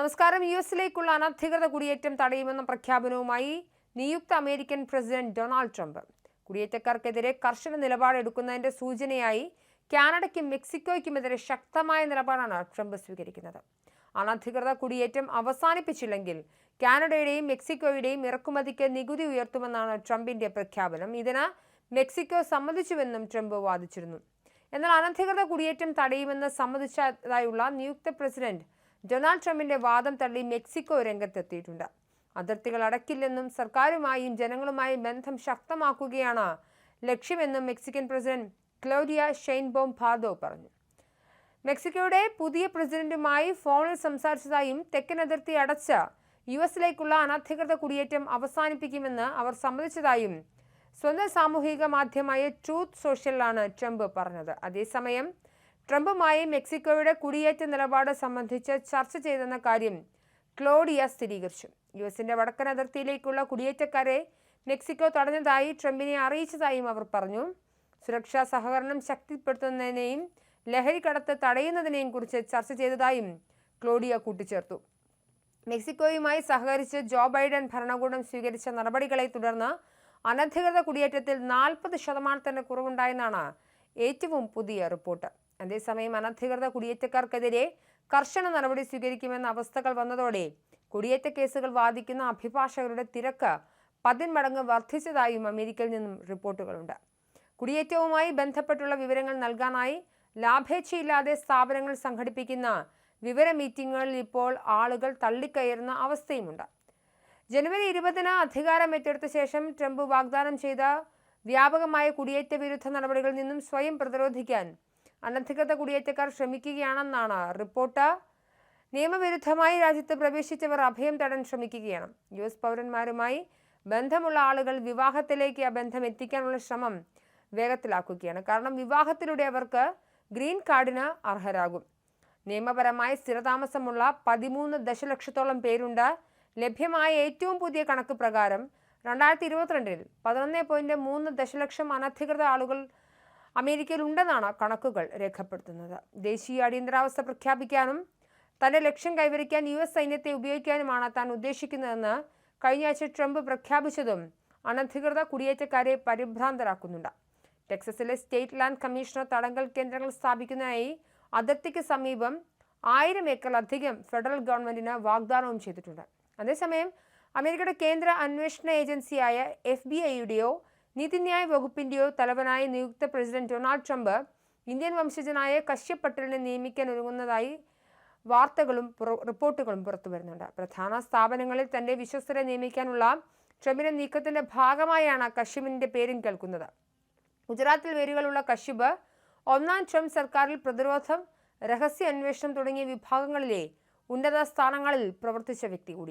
നമസ്കാരം. യു എസിലേക്കുള്ള അനധികൃത കുടിയേറ്റം തടയുമെന്ന പ്രഖ്യാപനവുമായി നിയുക്ത അമേരിക്കൻ പ്രസിഡന്റ് ഡൊണാൾഡ് ട്രംപ്. കുടിയേറ്റക്കാർക്കെതിരെ കർശന നിലപാടെടുക്കുന്നതിന്റെ സൂചനയായി കാനഡയ്ക്കും മെക്സിക്കോയ്ക്കുമെതിരെ ശക്തമായ നിലപാടാണ് ട്രംപ് സ്വീകരിക്കുന്നത്. അനധികൃത കുടിയേറ്റം അവസാനിപ്പിച്ചില്ലെങ്കിൽ കാനഡയുടെയും മെക്സിക്കോയുടെയും ഇറക്കുമതിക്ക് നികുതി ഉയർത്തുമെന്നാണ് ട്രംപിന്റെ പ്രഖ്യാപനം. ഇതിന് മെക്സിക്കോ സമ്മതിച്ചുവെന്നും ട്രംപ് വാദിച്ചിരുന്നു. എന്നാൽ അനധികൃത കുടിയേറ്റം തടയുമെന്ന് സമ്മതിച്ചതായുള്ള നിയുക്ത പ്രസിഡന്റ് ഡൊണാൾഡ് ട്രംപിന്റെ വാദം തള്ളി മെക്സിക്കോ രംഗത്തെത്തിയിട്ടുണ്ട്. അതിർത്തികൾ അടക്കില്ലെന്നും സർക്കാരുമായും ജനങ്ങളുമായും ബന്ധം ശക്തമാക്കുകയാണ് ലക്ഷ്യമെന്നും മെക്സിക്കൻ പ്രസിഡന്റ് ക്ലോഡിയ ഷെയ്ൻബോം ഭാദോ പറഞ്ഞു. മെക്സിക്കോയുടെ പുതിയ പ്രസിഡന്റുമായി ഫോണിൽ സംസാരിച്ചതായും തെക്കൻ അതിർത്തി അടച്ച യു എസിലേക്കുള്ള അനധികൃത കുടിയേറ്റം അവസാനിപ്പിക്കുമെന്ന് അവർ സമ്മതിച്ചതായും സ്വന്തം സാമൂഹിക മാധ്യമമായ ട്രൂത്ത് സോഷ്യലിലാണ് ട്രംപ് പറഞ്ഞത്. അതേസമയം ട്രംപുമായി മെക്സിക്കോയുടെ കുടിയേറ്റ നിലപാട് സംബന്ധിച്ച് ചർച്ച ചെയ്തെന്ന കാര്യം ക്ലോഡിയ സ്ഥിരീകരിച്ചു. യു എസിന്റെ വടക്കൻ അതിർത്തിയിലേക്കുള്ള കുടിയേറ്റക്കാരെ മെക്സിക്കോ തടഞ്ഞതായി ട്രംപിനെ അറിയിച്ചതായും അവർ പറഞ്ഞു. സുരക്ഷാ സഹകരണം ശക്തിപ്പെടുത്തുന്നതിനെയും ലഹരിക്കടത്ത് തടയുന്നതിനെയും കുറിച്ച് ചർച്ച ചെയ്തതായും ക്ലോഡിയ കൂട്ടിച്ചേർത്തു. മെക്സിക്കോയുമായി സഹകരിച്ച് ജോ ബൈഡൻ ഭരണകൂടം സ്വീകരിച്ച നടപടികളെ തുടർന്ന് അനധികൃത കുടിയേറ്റത്തിൽ നാൽപ്പത് ശതമാനത്തിന് കുറവുണ്ടായെന്നാണ് ഏറ്റവും പുതിയ റിപ്പോർട്ട്. അതേസമയം അനധികൃത കുടിയേറ്റക്കാർക്കെതിരെ കർശന നടപടി സ്വീകരിക്കുമെന്ന അവസ്ഥകൾ വന്നതോടെ കുടിയേറ്റ കേസുകൾ വാദിക്കുന്ന അഭിഭാഷകരുടെ തിരക്ക് പതിന്മടങ്ങ് വർദ്ധിച്ചതായും അമേരിക്കയിൽ നിന്നും റിപ്പോർട്ടുകളുണ്ട്. കുടിയേറ്റവുമായി ബന്ധപ്പെട്ടുള്ള വിവരങ്ങൾ നൽകാനായി ലാഭേച്ഛയില്ലാതെ സ്ഥാപനങ്ങൾ സംഘടിപ്പിക്കുന്ന വിവര മീറ്റിങ്ങുകളിൽ ഇപ്പോൾ ആളുകൾ തള്ളിക്കയറുന്ന അവസ്ഥയുമുണ്ട്. ജനുവരി ഇരുപതിന് അധികാരം ഏറ്റെടുത്ത ശേഷം ട്രംപ് വാഗ്ദാനം ചെയ്ത വ്യാപകമായ കുടിയേറ്റ വിരുദ്ധ നടപടികളിൽ നിന്നും സ്വയം പ്രതിരോധിക്കാൻ അനധികൃത കുടിയേറ്റക്കാർ ശ്രമിക്കുകയാണെന്നാണ് റിപ്പോർട്ട്. നിയമവിരുദ്ധമായി രാജ്യത്ത് പ്രവേശിച്ചവർ അഭയം തേടാൻ ശ്രമിക്കുകയാണ്. യു എസ് പൗരന്മാരുമായി ബന്ധമുള്ള ആളുകൾ വിവാഹത്തിലേക്ക് ആ ബന്ധം എത്തിക്കാനുള്ള ശ്രമം വേഗത്തിലാക്കുകയാണ്. കാരണം വിവാഹത്തിലൂടെ അവർക്ക് ഗ്രീൻ കാർഡിന് അർഹരാകും. നിയമപരമായി സ്ഥിരതാമസമുള്ള പതിമൂന്ന് ദശലക്ഷത്തോളം പേരുണ്ട്. ലഭ്യമായ ഏറ്റവും പുതിയ കണക്ക് പ്രകാരം രണ്ടായിരത്തി ഇരുപത്തിരണ്ടിൽ പതിനൊന്ന് പോയിന്റ് മൂന്ന് ദശലക്ഷം അനധികൃത ആളുകൾ അമേരിക്കയിൽ ഉണ്ടെന്നാണ് കണക്കുകൾ രേഖപ്പെടുത്തുന്നത്. ദേശീയ അടിയന്തരാവസ്ഥ പ്രഖ്യാപിക്കാനും തന്റെ ലക്ഷ്യം കൈവരിക്കാൻ യു എസ് സൈന്യത്തെ ഉപയോഗിക്കാനുമാണ് താൻ ഉദ്ദേശിക്കുന്നതെന്ന് കഴിഞ്ഞ ആഴ്ച ട്രംപ് പ്രഖ്യാപിച്ചതും അനധികൃത കുടിയേറ്റക്കാരെ പരിഭ്രാന്തരാക്കുന്നുണ്ട്. ടെക്സസിലെ സ്റ്റേറ്റ് ലാൻഡ് കമ്മീഷണർ തടങ്കൽ കേന്ദ്രങ്ങൾ സ്ഥാപിക്കുന്നതിനായി അതിർത്തിക്ക് സമീപം ആയിരം അധികം ഫെഡറൽ ഗവൺമെന്റിന് വാഗ്ദാനവും ചെയ്തിട്ടുണ്ട്. അതേസമയം അമേരിക്കയുടെ കേന്ദ്ര അന്വേഷണ ഏജൻസിയായ എഫ് ബി ഐയുടെയോ നീതിന്യായ വകുപ്പിന്റെയോ തലവനായി നിയുക്ത പ്രസിഡന്റ് ഡൊണാൾഡ് ട്രംപ് ഇന്ത്യൻ വംശജനായ കശ്യപ് പട്ടേലിനെ നിയമിക്കാൻ ഒരുങ്ങുന്നതായി വാർത്തകളും റിപ്പോർട്ടുകളും പുറത്തു വരുന്നുണ്ട്. പ്രധാന സ്ഥാപനങ്ങളിൽ തന്റെ വിശ്വസ്തരെ നിയമിക്കാനുള്ള ട്രംപിന്റെ നീക്കത്തിന്റെ ഭാഗമായാണ് കശ്യപിന്റെ പേരും കേൾക്കുന്നത്. ഗുജറാത്തിൽ വേരുകളുള്ള കശ്യപ് ഒന്നാം ട്രംപ് സർക്കാരിൽ പ്രതിരോധം രഹസ്യ അന്വേഷണം തുടങ്ങിയ വിഭാഗങ്ങളിലെ ഉന്നത സ്ഥാനങ്ങളിൽ പ്രവർത്തിച്ച വ്യക്തി കൂടി.